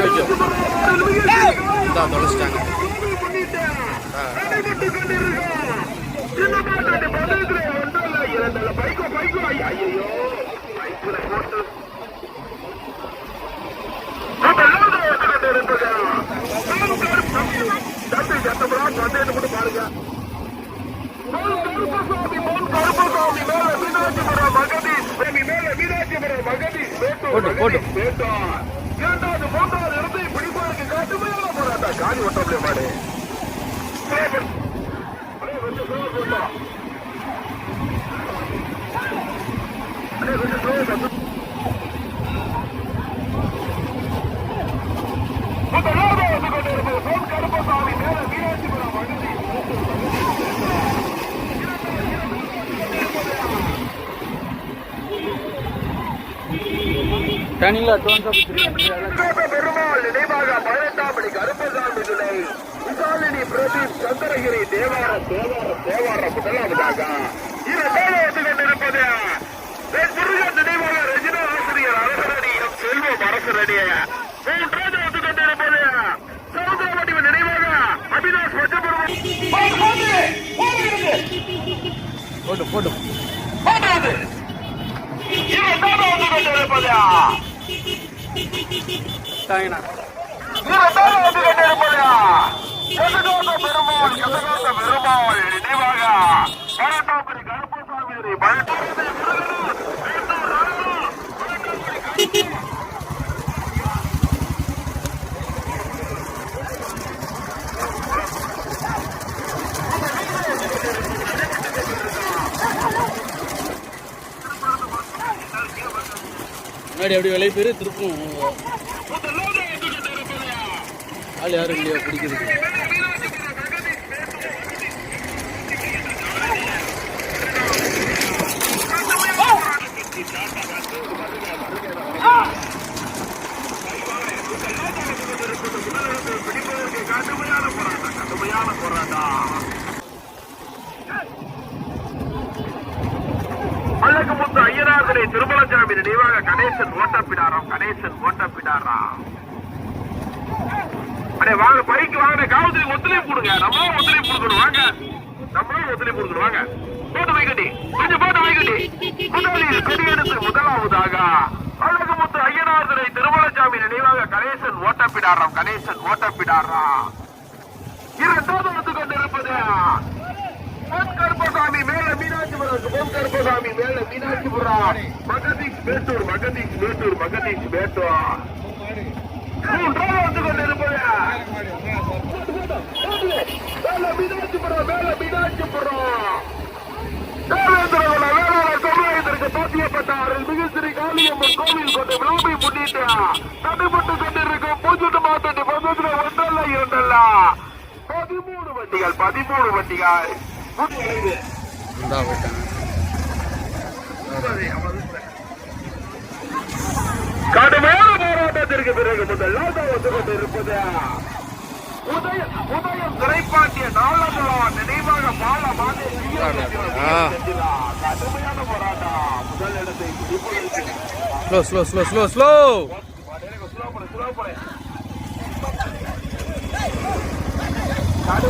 இறங்கி வச்சோம் தான் தொலைச்சிட்டாங்க பாருங்க போட்டு போட்டு இரண்டாவது மூன்றாவது இடத்தை பிடிப்பதற்கு கடுமையான போராட்டம். காலி ஒட்டப்படிய மாடு Play பண்ணு. Play கொஞ்சம் slow ஆ போடா. Play கொஞ்சம் slow ஆ போடு. முதலாவது வந்து கொண்டிருப்பது பொன் கருப்பசாமி மேல மீனாட்சிபுரம் மகதீஷ் டேனிங்ல அட்வான்ஸாக கொடுத்துருக்கேன் விஸ்வநாத பெருமாள் நினைவாக பதினெட்டாம் படி கருப்பசாமி துணை விசாலினி பிரதீப் சந்திரகிரி தேவார தேவார தேவார முதலாவதாக. இரண்டாவது கொண்டிருப்பது என் முருகன் நினைவாக ரஜினா ஆசிரியர் அரசரடி எம் செல்வம் அரசரடி. மூன்றாவது வந்து கொண்டிருப்பது சமுதிரவடிவு நினைவாக அபிலாஷ் பச்சபெருமாள் போட்டு போட்டு மூன்றாவது இரண்டாவது வந்து கொண்டிருப்பது தாங்கண்ணா பெருமாள் கனகாச பெருமாள் நினைவாக கரட்டாபுரி முன்னாடி அப்படி விலை பேர் திருப்பும் ஆள் யாரும் இல்லையா பிடிக்கிறது கடுமையான போராட்டம் கடுமையான போராட்டம் அழகுமுத்து ஐயனாதனை திருமலசாமி நினைவாக கணேசன் ஓட்டப்பிடாராம் கணேசன் ஓட்டப்பிடாராம் அடே வாங்க பைக்கு வாங்க காவல்துறை ஒத்துழைப்பு கொடுங்க. நம்மளும் ஒத்துழைப்பு கொடுக்கணும். வாங்க. நம்மளும் ஒத்துழைப்பு கொடுக்கணும். வாங்க. போட்டு வைக்கட்டி. கொஞ்சம் போட்டு வைக்கட்டி. முதலில் கொடியெடுத்து முதலாவதாக அழகுமுத்து ஐயனாதனை திருமலசாமி நினைவாக கணேசன் ஓட்டப்பிடாராம். கணேசன் ஓட்டப்பிடாராம். இரண்டாவது வந்து கொண்டிருப்பது. பொன் கருப்பசாமி மேல மீனாட்சிபுரம் பொன் கருப்பசாமி மேல மீனாட்சிபுரம் மகதீஷ் மேட்டூர் மகதீஷ் மேட்டூர் மகதீஷ் மேட்டூர். மூன்றாவது வந்து கொண்டிருப்பது போட்டியப்பட்டார் காளியம்மன் கோவில் கொண்டு விழாவை முன்னிட்டு தடைப்பட்டு கொண்டிருக்கும் பூஜ்ஜியம் மாத்தட்டி பக்கத்துல ஒன்றல்ல இரண்டல்ல பதிமூணு வண்டிகள் பதிமூணு வண்டிகள் கடுமையான போராட்டத்திற்கு பிறகு முதலாவது வந்து கொண்டிருப்பது. உதய உதயம் திரைப்பாட்டிய நாளங்களா நினைவாக பால மாதே ஆ. கடுமையான போராட்டம். முதல் இடத்தை பிடிப்பதற்கு slow slow slow slow slow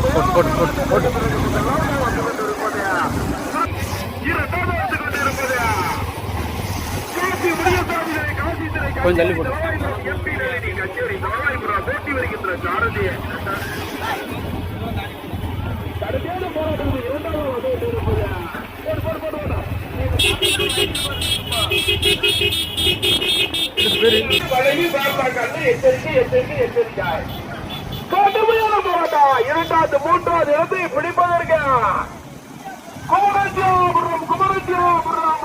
போட்டு போட்டு போட்டு. போட்டு கொஞ்சம் தள்ளி போடு. போட்டி வருகின்ற சாரதிய கடுமையான போராட்டம் இரண்டாவது இருப்பது பார்த்தாங்க எச்சரிக்கை எச்சரிக்கை. எச்சரிக்கை கடுமையான போராட்டம் இரண்டாவது மூன்றாவது இடத்தை பிடிப்பதற்கு. குமரஜோபுரம் குமரஜோபுரம்.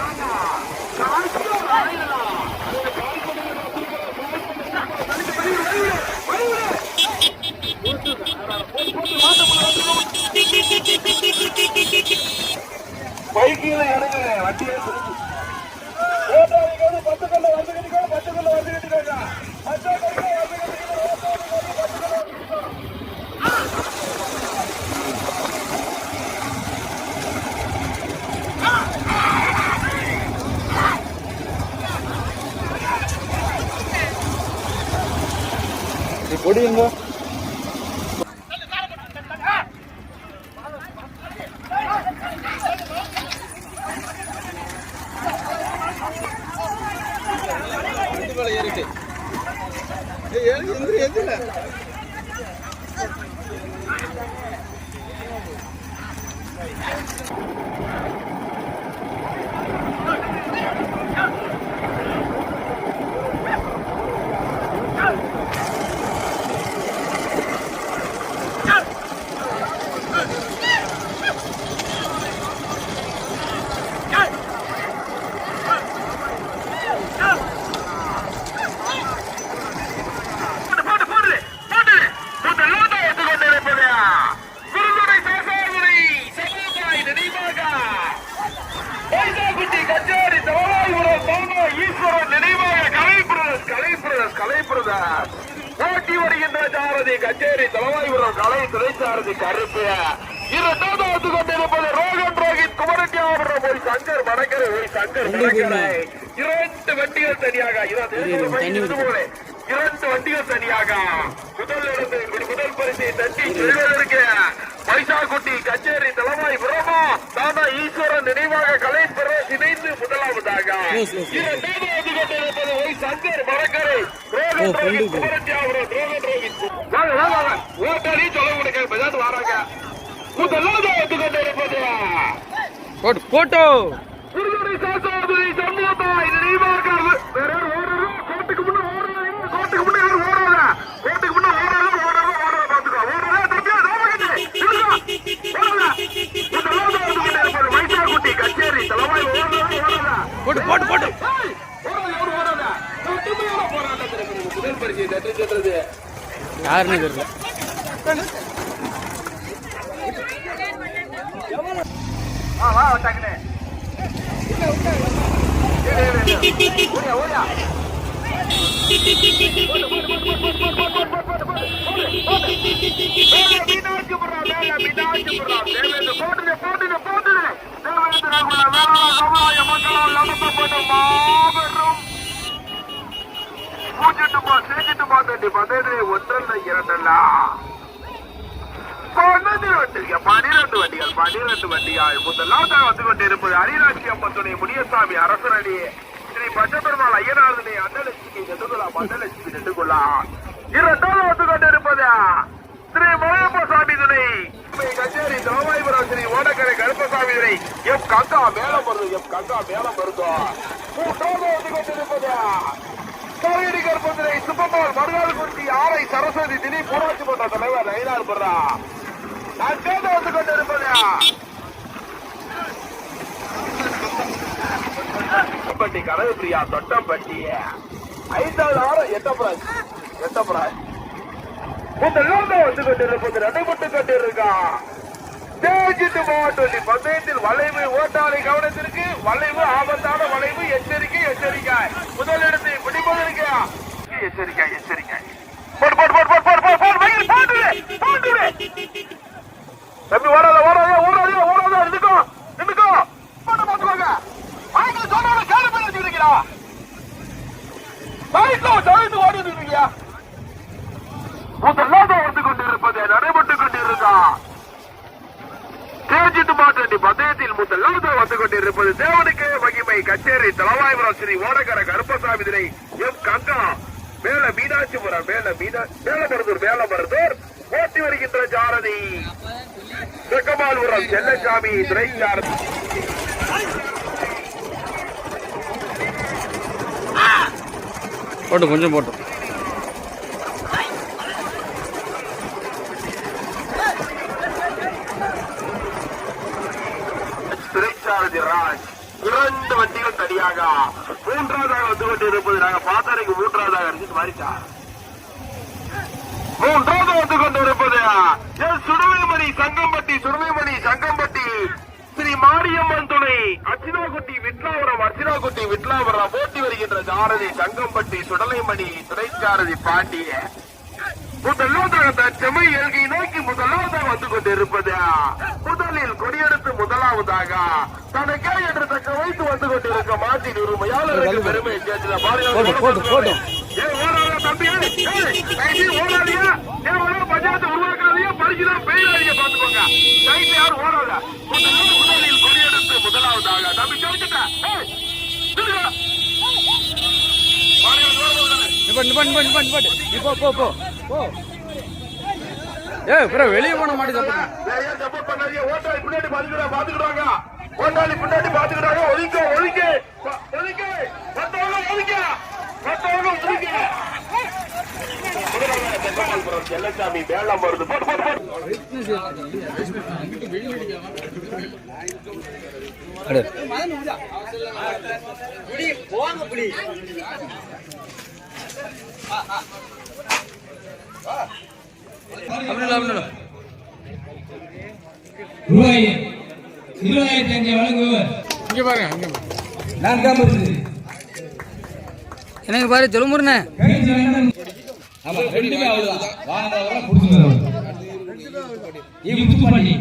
ராஜா. பைக்கில இறங்குங்க வண்டியை திருப்பி ஓட்டாளிங்க வந்து பத்து கல்ல வந்து கட்டிக்கோ பத்து கல்ல வந்து கட்டிக்கோங்க. பத்து கல்ல வந்து நீ பொடி எங்க ஏறிட்டு ஏய் எந்திரி எந்திரி வருகின்ற சாரதி கச்சேரி தலைவாய்புரம் கலை துணைச்சாரதி கருப்பு இரண்டாவது கொண்டிருப்பது ரோகன் ரோஹித் குமரட்டியாபுரம் போய் சங்கர் வடக்கரை போய் சங்கர் வடக்கரை இரண்டு வண்டிகள் தனியாக இரண்டு வண்டிகள் தனியாக. முதல் இடத்தில் முதல் பரிசை தட்டி செல்வதற்கு பைசாக்குட்டி கச்சேரி தலைவாய் பிரமா தானா ஈஸ்வரன் நினைவாக கலை பெற இணைந்து முதலாவதாக. இரண்டாவது கொண்டிருப்பது ஒய் சங்கர் வடக்கரை ஓ, ரோகன் friend ரோஹித் க்கு. குமரட்டியாபுரம் ரோகன் ரோஹித் வாங்க வாங்க வாங்க. ஓட்டாலையும் சொல்ல கொடுக்க வராங்க. முதலாவது வந்து கொண்டிருப்பது போட்டு போட்டோ. திருமணி சாசாதுரை சண்முகத்தாய் நினைவாக வேற யாரும் ஓடாத. கடுமையான போராட்டத்தில் இருக்கிறது. முதல் பரிசை தட்டி சென்றது யாருன்னு தெரியல வா ஒன்றல்ல இரண்டல்ல பன்னெண்டு வண்டிகள் பனிரெண்டு வண்டிகள் பனிரெண்டு வண்டிகள் முதலாவதாக வந்து கொண்டிருப்பது அரிராட்சி அம்மத்துடைய முனியசாமி அரசனடி. ஸ்ரீ பஞ்சபெருமாள் ஐயனாரதனை அன்னலட்சுமி நெடுகுலா மண்டலட்சுமி நெடுகுலா. இரண்டாவது வந்து கொண்டிருப்பது ஸ்ரீ மலையப்ப சாமி துணை கச்சேரி தலவாய்புரம் ஸ்ரீ ஓடக்கரை கருப்பசாமி துணை. எம் கங்கா மேலம் வருது எம் கங்கா மேலம் வருதோ. மூன்றாவது வந்து கொண்டிருப்பது காவேரி கருப்பத்திரை சுப்பம்மாள் மறுநாள் குறிச்சி ஆரை சரஸ்வதி திடீர் ஊராட்சி மன்ற தலைவர் நயினார் பர்றா நான் சேர்ந்து வந்து கொண்டிருப்பது தொட்டப்பட்டி கனவு பிரியா தொட்டப்பட்டி ஐந்தாவது ஆறு எட்டப்புறாய் எட்டப்புறாய் முதலாவது வந்து கொண்டிருப்பது நடைபெற்று கொண்டிருக்கா. தேஜித்து மாவட்டத்தில் பந்தயத்தில் வளைவு ஓட்டாளி கவனத்திற்கு வளைவு ஆபத்தான வளைவு எச்சரிக்கை எச்சரிக்கை முதலிடத்தை பிடிப்பதற்கு? எச்சரிக்கை எச்சரிக்கை போடு போடு போடு போட்டு போடு போட்டு போட்டு மயில் போடு போட்டு தம்பி ஓடாத ஓடாத ஓடாத ஓடாத நின்னுக்கோ நின்னுக்கோ போட்டு பாத்துக்கோங்க மைக்கில் சொன்னால கேள்வி பண்ணி வச்சுக்கிறீங்களா மைக்கில் தவிர்த்து முதலாவது வந்து கொண்டிருப்பது நடைபெற்றுக் கொண்டிருக்கா? தேஜித்து பந்தயத்தில் முதலாவது வந்து கொண்டிருப்பது தேவனுக்கு மகிமை. கச்சேரி தலவாய்புரம் ஸ்ரீ ஓடகர கருப்பசாமி திரை எம் கங்கா. மேல மீனாட்சிபுரம் மேல மீனா மேலமருதூர் மேலமருதூர். ஓட்டி வருகின்ற ஜாரதி செக்கமால்புரம் செல்லசாமி போட்டு கொஞ்சம் போட்டோம் சிறைச்சாரதி ராஜ் இரண்டு வண்டிகள் தனியாக. மூன்றாவதாக வந்து கொண்டிருப்பது நாங்க பாத்தாரைக்கு மூன்றாவதாக இருந்து மாறிச்சா? மூன்றாவது வந்து கொண்டிருப்பது எஸ் சுடுவைமணி சங்கம்பட்டி சுடுவைமணி சங்கம்பட்டி. ஸ்ரீ மாரியம்மன் துணை அர்ச்சனாகுட்டி விட்லாபுரம் அர்ச்சனாகுட்டி விட்லாபுரம் போட்டி வருகின்ற சாரதி சங்கம்பட்டி சுடலைமணி துணைச்சாரதி பாண்டிய முதலாவதாக செம்மை எழுகை நோக்கி முதலாவதாக வந்து கொண்டிருப்பது முதலில் கொடியெடுத்து முதலாவதாக தனக்கே என்று தக்க வைத்து வந்து கொண்டிருக்க மாட்டின் உரிமையாளருக்கு பெருமை சேர்த்துல போட்டு ஏய், ஓடாத தம்பி, ஓடாதீங்க. ஏன் உள்ள பஞ்சாயத்து உருவாக்காதீங்க, பரிசுதான் பெய்யாதீங்க, பாத்துக்கோங்க. யாரும் ஓடாத. கொடியெடுத்து முதலாவதாக. தம்பி, ஜெயிச்சுட்ட. ஏய், நில்லுங்க. வாடியா, ஓடு, ஓடு. நிப்பாட்டு நிப்பாட்டு நிப்பாட்டு நிப்பாட்டு நிப்பாட்டு நீ போ போ போ போ ஏய் அப்புறம் வெளியே போன மாட்டி தப்பு ஏய், ஏன் support பண்ணாதீங்க? ஓட்டாளி பின்னாடி பாத்துக்கிறா- பாத்துக்கிடுவாங்க. ஓட்டாளி பின்னாடி பாத்துக்கிட்டாங்க. ஒதுங்க, ஒதுங்க. ஒதுங்க. மத்தவங்க ஒதுங்க. மத்தவங்க ஒதுங்க. முதலாவதாக தென்னமல்புரம் செல்லசாமி மேலம் வருது போட்டு போட்டு போட்டு அடு ரூபாய் இருபதாயிரத்தி அஞ்சு வழங்குவர் இங்கே பாருங்க நான்காம் பரிசு எனக்கு பாரு சொல்லுமுருண்ணே ரெண்டுமே அவ்வளவுதான். வாங்கினவரை புடிச்சுக்கிறவர் இவ் புத்துப்பாண்டி